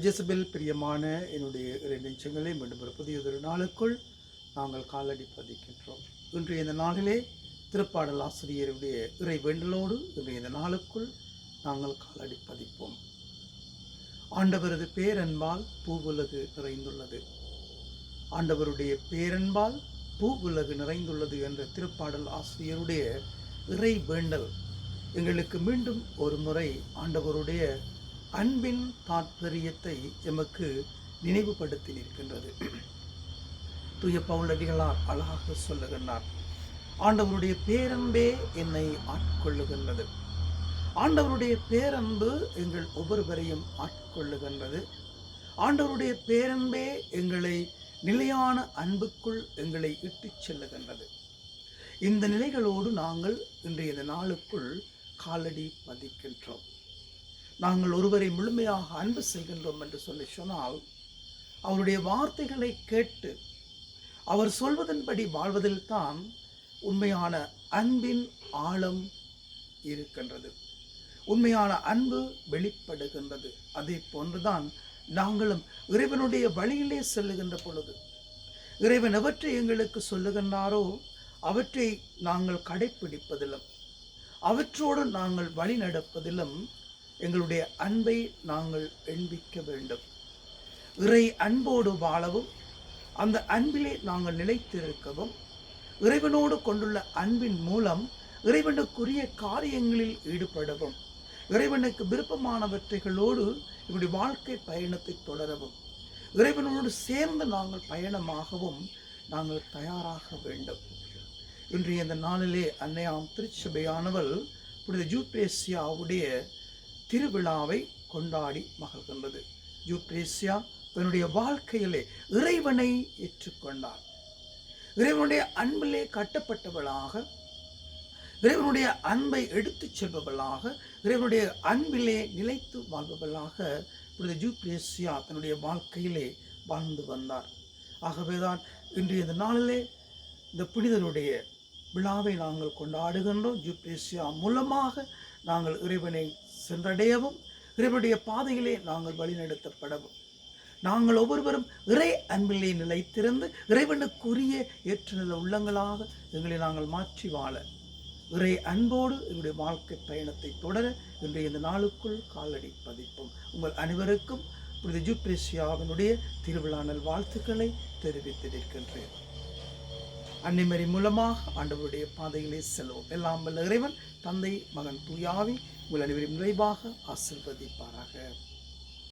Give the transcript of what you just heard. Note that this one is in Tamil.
ஜெசபில் பிரியமான என்னுடைய இரண்டு நிமிஷங்களே மீண்டும் ஒரு புதிய ஒரு நாளுக்குள் நாங்கள் காலடி பதிக்கின்றோம். இன்றைய இந்த நாளிலே திருப்பாடல் ஆசிரியருடைய இறை வேண்டலோடு இன்றைய இந்த நாளுக்குள் நாங்கள் காலடி பதிப்போம். ஆண்டவரது பேரன்பால் பூவுலகு நிறைந்துள்ளது. ஆண்டவருடைய பேரன்பால் பூவுலகு நிறைந்துள்ளது என்ற திருப்பாடல் ஆசிரியருடைய இறை வேண்டல் எங்களுக்கு மீண்டும் ஒரு முறை ஆண்டவருடைய அன்பின் தாற்பயத்தை எமக்கு நினைவுபடுத்தி நிற்கின்றது தூய பவுலடிகளார் அழகாக சொல்லுகின்றார் ஆண்டவருடைய பேரன்பே என்னை ஆட்கொள்ளுகின்றது. ஆண்டவருடைய பேரன்பு எங்கள் ஒவ்வொருவரையும் ஆட்கொள்ளுகின்றது. ஆண்டவருடைய பேரன்பே எங்களை நிலையான அன்புக்குள் எங்களை இட்டுச் செல்லுகின்றது. இந்த நிலைகளோடு நாங்கள் இன்றைய இந்த நாளுக்குள் காலடி பதிக்கின்றோம் நாங்கள் ஒருவரை முழுமையாக அன்பு செய்கின்றோம் என்று சொல்லி சொன்னால் அவருடைய வார்த்தைகளை கேட்டு அவர் சொல்வதன்படி வாழ்வதில்தான் உண்மையான அன்பின் ஆழம் இருக்கின்றது. உண்மையான அன்பு வெளிப்படுகின்றது. அதே போன்றுதான் நாங்களும் இறைவனுடைய வழியிலே செல்லுகின்ற பொழுது இறைவன் எவற்றை எங்களுக்கு சொல்லுகின்றாரோ அவற்றை நாங்கள் கடைப்பிடிப்பதிலும் அவற்றோடு நாங்கள் வழி நடப்பதிலும் எங்களுடைய அன்பை நாங்கள் எண்பிக்க வேண்டும். இறை அன்போடு வாழவும் அந்த அன்பிலே நாங்கள் நிலைத்திருக்கவும் இறைவனோடு கொண்டுள்ள அன்பின் மூலம் இறைவனுக்குரிய காரியங்களில் ஈடுபடவும் இறைவனுக்கு விருப்பமானவற்றைகளோடு இப்படி வாழ்க்கை பயணத்தை தொடரவும் இறைவனோடு சேர்ந்து நாங்கள் பயணமாகவும் நாங்கள் தயாராக வேண்டும். இன்றைய இந்த நாளிலே அன்னையாம் திருச்சபையானவள் புனித ஜூபேசியாவுடைய திருவிழாவை கொண்டாடி மகிழ்கின்றது. ஜூப்ரேசியா தன்னுடைய வாழ்க்கையிலே இறைவனை ஏற்றுக்கொண்டார். இறைவனுடைய அன்பிலே கட்டப்பட்டவளாக இறைவனுடைய அன்பை எடுத்துச் செல்பவளாக இறைவனுடைய அன்பிலே நிலைத்து வாழ்பவளாக புனித ஜூப்ரேசியா தன்னுடைய வாழ்க்கையிலே வாழ்ந்து வந்தார். ஆகவேதான் இன்றைய இந்த நாளிலே இந்த புனிதருடைய விழாவை நாங்கள் கொண்டாடுகின்றோம். ஜூப்ரேசியா மூலமாக நாங்கள் இறைவனை சென்றடையவும் இறைவனுடைய பாதையிலே நாங்கள் வழிநடத்தப்படவும். நாங்கள் ஒவ்வொருவரும் இறை அன்பிலே நிலைத்திருந்து இறைவனுக்குரிய ஏற்றுநில உள்ளங்களாக எங்களை நாங்கள் மாற்றி வாழ இறை அன்போடு எங்களுடைய வாழ்க்கை பயணத்தை தொடர இன்றைய இந்த நாளுக்குள் காலடி பதிப்போம். உங்கள் அனைவருக்கும் புனித ஜூப்ரேசியாவினுடைய திருவிழா நல் வாழ்த்துக்களை தெரிவித்திருக்கின்றேன் அன்னைமரி மூலமாக ஆண்டவருடைய பாதையிலே செல்வோம். எல்லாம் வல்ல இறைவன் தந்தை மகன் தூயாவி உங்கள் அனைவரும் நிறைவாக ஆசிர்வதிப்பாராக.